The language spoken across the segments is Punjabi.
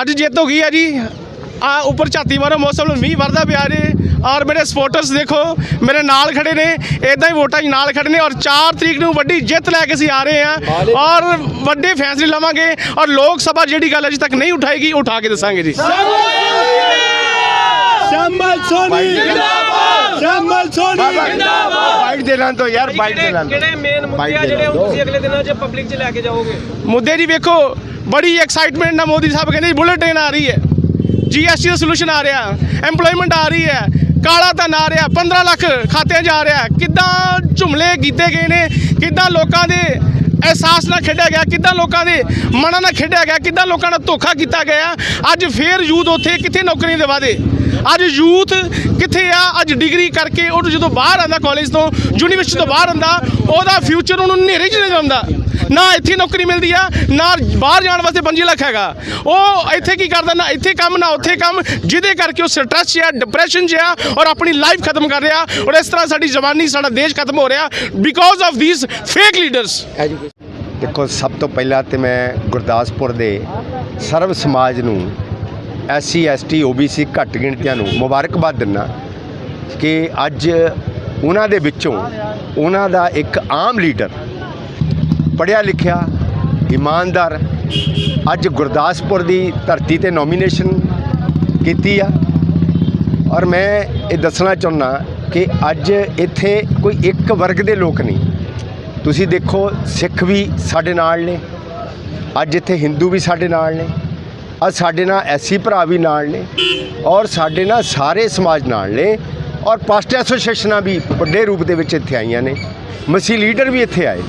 ਅੱਜ ਜਿੱਤ ਹੋ ਗਈ ਹੈ ਜੀ। ਆ ਉੱਪਰ ਝਾਤੀ ਮਾਰੋ ਮੌਸਮ ਨੂੰ ਮੀਂਹ ਵਰਦਾ ਪਿਆ ਜੀ। ਔਰ ਮੇਰੇ ਸਪੋਰਟਰਸ ਦੇਖੋ ਮੇਰੇ ਨਾਲ ਖੜੇ ਨੇ ਇਦਾਂ ਹੀ ਵੋਟਾਂ 'ਚ ਨਾਲ ਖੜੇ ਨੇ। ਔਰ 4 ਤਰੀਕ ਨੂੰ ਵੱਡੀ ਜਿੱਤ ਲੈ ਕੇ ਅਸੀਂ ਆ ਰਹੇ ਹਾਂ। ਔਰ ਵੱਡੇ ਫੈਸਲੇ ਲਵਾਂਗੇ। ਔਰ ਲੋਕ ਸਭਾ ਜਿਹੜੀ ਗੱਲ ਅਜੇ ਤੱਕ ਨਹੀਂ ਉਠਾਏਗੀ ਉਠਾ ਕੇ ਦੱਸਾਂਗੇ ਜੀ। ਸ਼ਮਲ ਸੋਨੀ। ਜਿੰਦਾਬਾਦ। ਸ਼ਮਲ ਸੋਨੀ। ਬਾਈਟ ਦੇ ਲਾਂ ਤੋਂ ਯਾਰ ਬਾਈਟ ਦੇ ਲਾਂ ਕਿਹੜੇ ਮੇਨ ਮੁੱਦੇ ਆ ਜਿਹੜੇ ਤੁਸੀਂ ਅਗਲੇ ਦਿਨਾਂ 'ਚ ਪਬਲਿਕ 'ਚ ਲੈ ਕੇ ਜਾਓਗੇ? ਮੁੱਦੇ ਦੀ ਵੇਖੋ ਬੜੀ ਐਕਸਾਈਟਮੈਂਟ ਨਾਲ ਮੋਦੀ ਸਾਹਿਬ ਕਹਿੰਦੇ ਬੁਲਟ ਟ੍ਰੇਨ ਆ ਰਹੀ ਹੈ। ਜੀਐਸਟੀ ਦਾ ਸੋਲੂਸ਼ਨ ਆ ਰਿਹਾ। EMPLOYMENT ਆ ਰਹੀ ਹੈ। ਕਾਲਾ ਧਨ ਆ ਰਿਹਾ। 15 ਲੱਖ ਖਾਤਿਆਂ 'ਚ ਆ ਰਿਹਾ। ਕਿੱਦਾਂ ਝੁਮਲੇ ਕੀਤੇ ਗਏ ਨੇ? ਕਿੱਦਾਂ ਲੋਕਾਂ ਦੇ ਅਹਿਸਾਸ ਨਾਲ ਖੇਡਿਆ ਗਿਆ? ਕਿੱਦਾਂ ਲੋਕਾਂ ਦੇ ਮਨਾਂ ਨਾਲ ਖੇਡਿਆ ਗਿਆ? ਕਿੱਦਾਂ ਲੋਕਾਂ ਨਾਲ ਧੋਖਾ ਕੀਤਾ ਗਿਆ? ਅੱਜ ਫੇਰ ਯੂਥ ਉੱਥੇ ਕਿੱਥੇ ਨੌਕਰੀਆਂ ਦੇ ਵਾਅਦੇ? ਅੱਜ ਯੂਥ ਕਿੱਥੇ ਆ? ਅੱਜ ਡਿਗਰੀ ਕਰਕੇ ਉਹਨੂੰ ਜਦੋਂ ਬਾਹਰ ਆਂਦਾ ਕਾਲਜ ਤੋਂ ਯੂਨੀਵਰਸਿਟੀ ਤੋਂ ਬਾਹਰ ਆਂਦਾ ਉਹਦਾ ਫਿਊਚਰ ਉਹਨੂੰ ਹਨੇਰੇ 'ਚ ਨਜ਼ਰ ਆਉਂਦਾ ਨਾ ਇੱਥੇ ਨੌਕਰੀ ਮਿਲਦੀ ਆ, ਨਾ ਬਾਹਰ ਜਾਣ ਵਾਸਤੇ 5 ਲੱਖ ਹੈਗਾ। ਉਹ ਇੱਥੇ ਕੀ ਕਰਦਾ? ਨਾ ਇੱਥੇ ਕੰਮ, ਨਾ ਉੱਥੇ ਕੰਮ, ਜਿਹਦੇ ਕਰਕੇ ਉਹ ਸਟ੍ਰੈਸ 'ਚ ਆ ਡਿਪਰੈਸ਼ਨ 'ਚ ਆ ਔਰ ਆਪਣੀ ਲਾਈਫ ਖਤਮ ਕਰ ਰਿਹਾ ਔਰ ਇਸ ਤਰ੍ਹਾਂ ਸਾਡੀ ਜਵਾਨੀ, ਸਾਡਾ ਦੇਸ਼ ਖਤਮ ਹੋ ਰਿਹਾ because of these fake leaders ਦੇਖੋ, ਸਭ ਤੋਂ ਪਹਿਲਾਂ ਤੇ ਮੈਂ ਗੁਰਦਾਸਪੁਰ ਦੇ ਸਰਵ ਸਮਾਜ ਨੂੰ ਐਸਸੀ, ਐਸਟੀ, ਓਬੀਸੀ ਘੱਟ ਗਿਣਤੀਆਂ ਨੂੰ ਮੁਬਾਰਕਬਾਦ ਦਿੰਦਾ ਕਿ ਅੱਜ ਉਹਨਾਂ ਦੇ ਵਿੱਚੋਂ ਉਹਨਾਂ ਦਾ ਇੱਕ ਆਮ ਲੀਡਰ ਪੜ੍ਹਿਆ ਲਿਖਿਆ, ਇਮਾਨਦਾਰ ਅੱਜ ਗੁਰਦਾਸਪੁਰ ਦੀ ਧਰਤੀ ਤੇ ਨੋਮੀਨੇਸ਼ਨ ਕੀਤੀ ਆ। ਔਰ ਮੈਂ ਇਹ ਦੱਸਣਾ ਚਾਹੁੰਦਾ ਕਿ ਅੱਜ ਇੱਥੇ ਕੋਈ ਇੱਕ ਵਰਗ ਦੇ ਲੋਕ ਨਹੀਂ। ਤੁਸੀਂ ਦੇਖੋ, ਸਿੱਖ ਵੀ ਸਾਡੇ ਨਾਲ ਨੇ। ਅੱਜ ਇੱਥੇ ਹਿੰਦੂ ਵੀ ਸਾਡੇ ਨਾਲ ਨੇ। ਅੱਜ ਸਾਡੇ ਨਾਲ ਐਸੀ ਭਰਾ ਵੀ ਨਾਲ ਨੇ ਔਰ ਸਾਡੇ ਨਾਲ ਸਾਰੇ ਸਮਾਜ ਨਾਲ ਨੇ ਔਰ ਪਾਸਟ ਐਸੋਸੀਏਸ਼ਨਾਂ ਵੀ ਵੱਡੇ ਰੂਪ ਦੇ ਵਿੱਚ ਇੱਥੇ ਆਈਆਂ ਨੇ। ਮਸੀ ਲੀਡਰ ਵੀ ਇੱਥੇ ਆਏ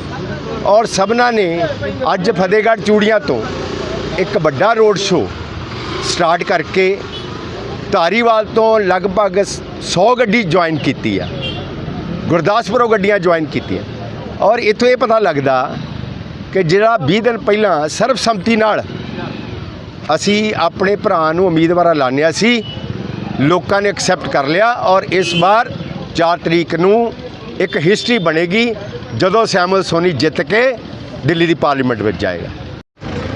ਔਰ ਸਭਨਾਂ ਨੇ ਅੱਜ ਫਤਿਹਗੜ੍ਹ ਚੂੜੀਆਂ ਤੋਂ ਇੱਕ ਵੱਡਾ ਰੋਡ ਸ਼ੋਅ ਸਟਾਰਟ ਕਰਕੇ ਧਾਰੀਵਾਲ ਤੋਂ ਲਗਭਗ 100 ਗੱਡੀ ਜੁਆਇਨ ਕੀਤੀ ਆ, ਗੁਰਦਾਸਪੁਰੋਂ ਗੱਡੀਆਂ ਜੁਆਇਨ ਕੀਤੀਆਂ। ਔਰ ਇੱਥੋਂ ਇਹ ਪਤਾ ਲੱਗਦਾ ਕਿ ਜਿਹੜਾ 20 ਦਿਨ ਪਹਿਲਾਂ ਸਰਬਸੰਮਤੀ ਨਾਲ ਅਸੀਂ ਆਪਣੇ ਭਰਾ ਨੂੰ ਉਮੀਦਵਾਰ ਐਲਾਨਿਆ ਸੀ ਲੋਕਾਂ ਨੇ ਐਕਸੈਪਟ ਕਰ ਲਿਆ ਔਰ ਇਸ ਵਾਰ 4 ਤਰੀਕ ਨੂੰ ਇੱਕ ਹਿਸਟਰੀ ਬਣੇਗੀ ਜਦੋਂ ਸੈਮਲ ਸੋਨੀ ਜਿੱਤ ਕੇ ਦਿੱਲੀ ਦੀ ਪਾਰਲੀਮੈਂਟ ਵਿੱਚ ਜਾਏਗਾ।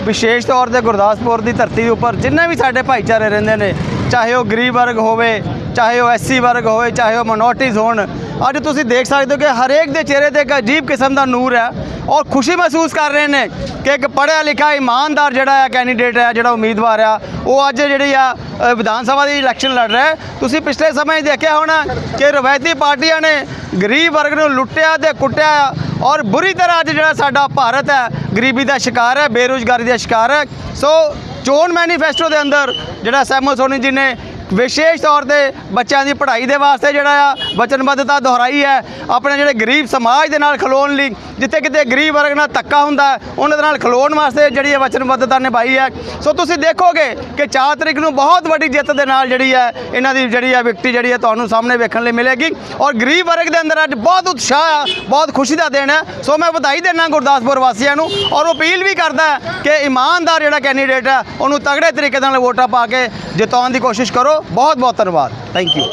ਵਿਸ਼ੇਸ਼ ਤੌਰ ਤੇ ਗੁਰਦਾਸਪੁਰ ਦੀ ਧਰਤੀ ਦੇ ਉੱਪਰ ਜਿੰਨੇ ਵੀ ਸਾਡੇ ਭਾਈਚਾਰੇ ਰਹਿੰਦੇ ਨੇ, ਚਾਹੇ ਉਹ ਗਰੀਬ ਵਰਗ ਹੋਵੇ ਚਾਹੇ ਉਹ ਐਸਸੀ ਵਰਗ ਹੋਵੇ, ਚਾਹੇ ਉਹ ਮਿਨੋਰਟੀਜ਼ ਹੋਣ, ਅੱਜ ਤੁਸੀਂ ਦੇਖ ਸਕਦੇ ਹੋ ਕਿ ਹਰੇਕ ਦੇ ਚਿਹਰੇ ਤੇ ਇੱਕ ਅਜੀਬ ਕਿਸਮ ਦਾ ਨੂਰ ਹੈ ਔਰ ਖੁਸ਼ੀ ਮਹਿਸੂਸ ਕਰ ਰਹੇ ਨੇ ਕਿ ਇੱਕ ਪੜ੍ਹਿਆ ਲਿਖਿਆ ਇਮਾਨਦਾਰ ਜਿਹੜਾ ਹੈ ਕੈਂਡੀਡੇਟ ਹੈ ਜਿਹੜਾ ਉਮੀਦਵਾਰ ਆ, ਉਹ ਅੱਜ ਜਿਹੜੀ ਆ ਵਿਧਾਨ ਸਭਾ ਦੀ ਇਲੈਕਸ਼ਨ ਲੜ ਰਿਹਾ ਤੁਸੀਂ ਪਿਛਲੇ ਸਮੇਂ 'ਚ ਦੇਖਿਆ ਹੋਣਾ ਕਿ ਰਵਾਇਤੀ ਪਾਰਟੀਆਂ ਨੇ ਗਰੀਬ ਵਰਗ ਨੂੰ ਲੁੱਟਿਆ ਤੇ ਕੁੱਟਿਆ ਔਰ ਬੁਰੀ ਤਰ੍ਹਾਂ ਅੱਜ ਜਿਹੜਾ ਸਾਡਾ ਭਾਰਤ ਹੈ, ਗਰੀਬੀ ਦਾ ਸ਼ਿਕਾਰ ਹੈ, ਬੇਰੁਜ਼ਗਾਰੀ ਦਾ ਸ਼ਿਕਾਰ ਹੈ। ਸੋ ਚੋਣ ਮੈਨੀਫੈਸਟੋ ਦੇ ਅੰਦਰ ਜਿਹੜਾ ਸੈਮੋ ਸੋਨੀ ਜੀ ਨੇ ਵਿਸ਼ੇਸ਼ ਤੌਰ ਤੇ ਬੱਚਿਆਂ ਦੀ ਪੜ੍ਹਾਈ ਦੇ ਵਾਸਤੇ ਜਿਹੜਾ ਆ ਵਚਨਬੱਧਤਾ ਦੁਹਰਾਈ ਹੈ, ਆਪਣੇ ਜਿਹੜੇ ਗਰੀਬ ਸਮਾਜ ਦੇ ਨਾਲ ਖਲੋਣ ਲਈ, ਜਿੱਥੇ ਕਿਤੇ ਗਰੀਬ ਵਰਗ ਨਾਲ ਧੱਕਾ ਹੁੰਦਾ ਉਹਨਾਂ ਦੇ ਨਾਲ ਖਲੋਣ ਵਾਸਤੇ ਜਿਹੜੀ ਇਹ ਵਚਨਬੱਧਤਾ ਨਿਭਾਈ ਹੈ। ਸੋ ਤੁਸੀਂ ਦੇਖੋਗੇ ਕਿ 4 ਤਰੀਕ ਨੂੰ ਬਹੁਤ ਵੱਡੀ ਜਿੱਤ ਦੇ ਨਾਲ ਜਿਹੜੀ ਹੈ, ਇਹਨਾਂ ਦੀ ਜਿਹੜੀ ਹੈ ਵਿਕਟੀ ਜਿਹੜੀ ਹੈ ਤੁਹਾਨੂੰ ਸਾਹਮਣੇ ਵੇਖਣ ਲਈ ਮਿਲੇਗੀ। ਔਰ ਗਰੀਬ ਵਰਗ ਦੇ ਅੰਦਰ ਅੱਜ ਬਹੁਤ ਉਤਸ਼ਾਹ ਆ, ਬਹੁਤ ਖੁਸ਼ੀ ਦਾ ਦਿਨ ਹੈ। ਸੋ ਮੈਂ ਵਧਾਈ ਦੇਣਾ ਗੁਰਦਾਸਪੁਰ ਵਾਸੀਆਂ ਨੂੰ ਔਰ ਅਪੀਲ ਵੀ ਕਰਦਾ ਕਿ ਇਮਾਨਦਾਰ ਜਿਹੜਾ ਕੈਂਡੀਡੇਟ ਹੈ, ਉਹਨੂੰ ਤਗੜੇ ਤਰੀਕੇ ਨਾਲ ਵੋਟਾਂ ਪਾ ਕੇ ਜਿਤਾਉਣ ਦੀ ਕੋਸ਼ਿਸ਼ ਕਰੋ। ਬਹੁਤ ਬਹੁਤ ਧੰਨਵਾਦ। Thank you